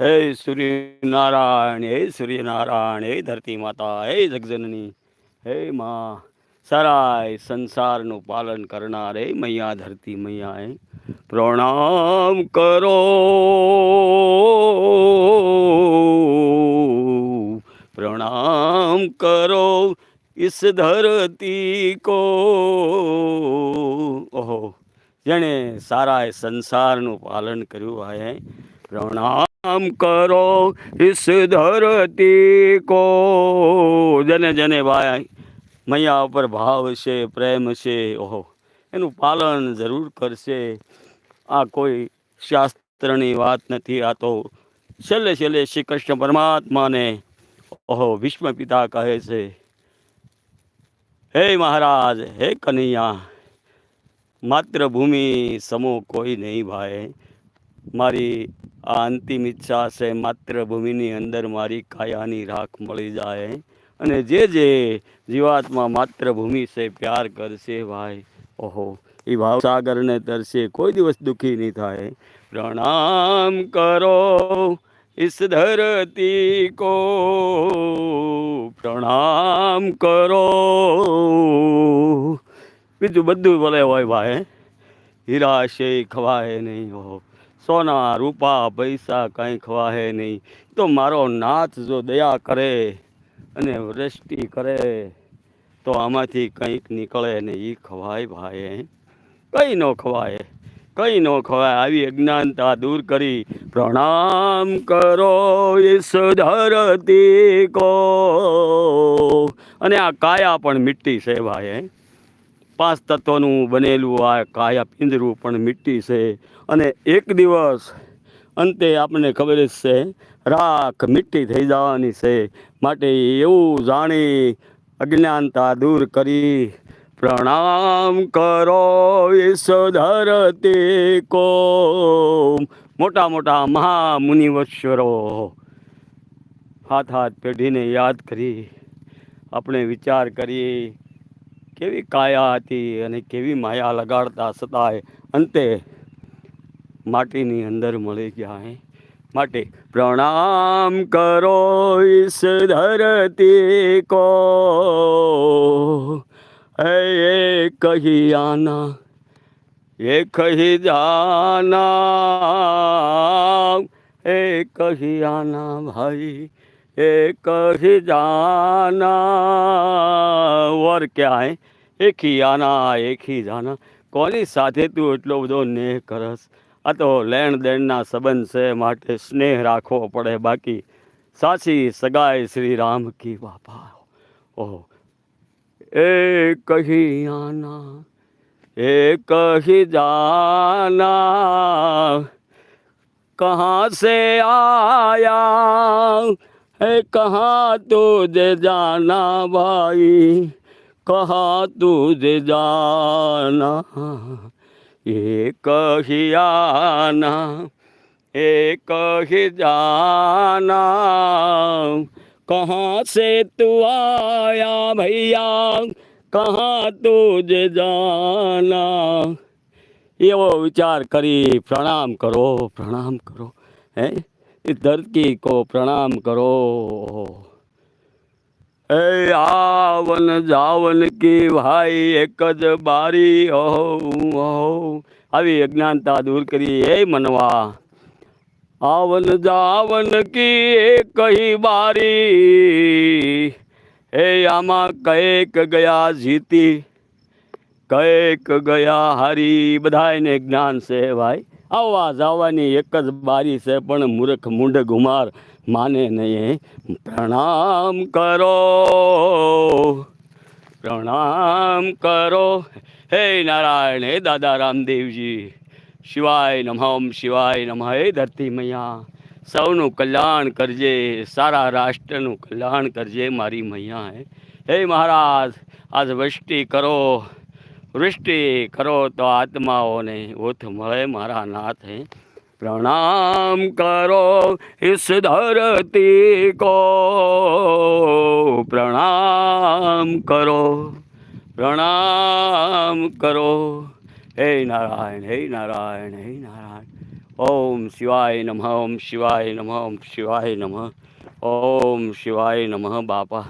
હે સૂર્યનારાયણ હે સૂર્યનારાયણ, હે ધરતી માતા, હે જગજનની, હે માં, સરાય સંસારનું પાલન કરનાર, હે મૈયા ધરતી મૈયા, હે. પ્રણામ કરો. પ્રણામ કરો ઇસ ધરતી કો. ઓહો, જેણે સારા સંસારનું પાલન કર્યું હે. પ્રણામ કરો ઇસ ધરતી કો. જને જને ભાઈ મૈયા ઉપર ભાવ છે, પ્રેમ છે, ઓહો, એનું પાલન જરૂર કરશે. આ કોઈ શાસ્ત્રની વાત નથી, આ તો છેલ્લે છેલ્લે શ્રી કૃષ્ણ પરમાત્માને, ઓહો ભીષ્મ પિતા કહે છે. હે મહારાજ, હે કનૈયા, માતૃભૂમિ સમો કોઈ નહીં ભાઈ. મારી આ અંતિમ ઈચ્છા છે માતૃભૂમિની અંદર મારી કાયાની રાખ મળી જાય અને જે જે જીવાતમાં માતૃભૂમિ છે પ્યાર કરશે ભાઈ ઓહો એ ભાવસાગરને તરશે કોઈ દિવસ દુઃખી નહીં થાય પ્રણામ કરો इस धरती को પ્રણામ કરો બીજું બધું ભલે હોય ભાઈ હીરા છે ખવાય નહીં હો સોના રૂપા પૈસા કંઈ ખવાહે નહીં. તો મારો નાથ જો દયા કરે અને વૃષ્ટિ કરે, તો આમાંથી કંઈક નીકળે ને એ ખવાય ભાઈ કંઈ ન ખવાય, કંઈ ન ખવાય. આવી અજ્ઞાનતા દૂર કરી પ્રણામ કરો ઈસ ધરતી કો. અને આ કાયા પણ મિટ્ટી છે ભાઈ પાંચ તત્વનું બનેલું આ કાયા પિંજરું પણ મિટ્ટી છે. અને એક દિવસ અંતે આપણને ખબર જ છે, રાખ મિટ્ટી થઈ જવાની છે. માટે એવું જાણી અજ્ઞાનતા દૂર કરી, પ્રણામ કરો ઈસ ધરતી કો મોટા મોટા મહામુનિવશ્વરો હાથ હાથ પેઢીને યાદ કરી, આપણે વિચાર કરીએ કેવી કાયા હતી અને કેવી માયા લગાડતા છતાંય અંતે માટીની અંદર મળી ગયા હે માટે પ્રણામ કરો ઈસ ધરતી કો. એ કહી આના એ કહી જાના એ કહી આના ભાઈ એ કહી જાના ઓર ક્યાં હે એક ही આના એક ही જાના કોની સાથે તું એટલો બધો નેહ કરસ આ તો લેણ દેણના સંબંધ છે માટે સ્નેહ રાખવો પડે બાકી સાચી સગાઈ શ્રી રામ કી બાપા ઓહો एक ही आना एक ही जाना कहाँ से आया है कहाँ तुझे जाना भाई कहाँ तुझे जाना एक ही आना एक ही जाना कहाँ से तू आया भैया कहाँ तुझे जाना એવો વિચાર કરી પ્રણામ કરો પ્રણામ કરો હે इस धरती को प्रणाम करो એ આવન જાવન કી ભાઈ એક જ બારી હો હો આવી અજ્ઞાનતા દૂર કરી એ મનવા આવન જાવન કી એક ही બારી એ આમાં કઈક ગયા જીતી કઈક ગયા હારી બધાને જ્ઞાન છે ભાઈ આવવા જવાની એક જ બારી છે, પણ મૂર્ખ મૂંઢ ગુમાર માને નહીં. પ્રણામ કરો. પ્રણામ કરો. હે નારાયણ, હે દાદા રામદેવજી. શિવાય નમઃ શિવાય નમઃ. હે ધરતી મૈયા સૌનું કલ્યાણ કરજે, સારા રાષ્ટ્રનું કલ્યાણ કરજે મારી મૈયા. હે હે મહારાજ, આજ વૃષ્ટિ કરો. વૃષ્ટિ કરો તો આત્માઓને ઓથ મળે મારા નાથે. પ્રણામ કરો ઇસ ધરતી કો. પ્રણામ કરો. પ્રણામ કરો. હે નારાયણ હે નારાયણ હે નારાયણ. ઓમ શિવાય નમઃ, ઓમ શિવાય નમઃ, ઓમ શિવાય નમઃ. ઓમ શિવાય નમઃ બાપા.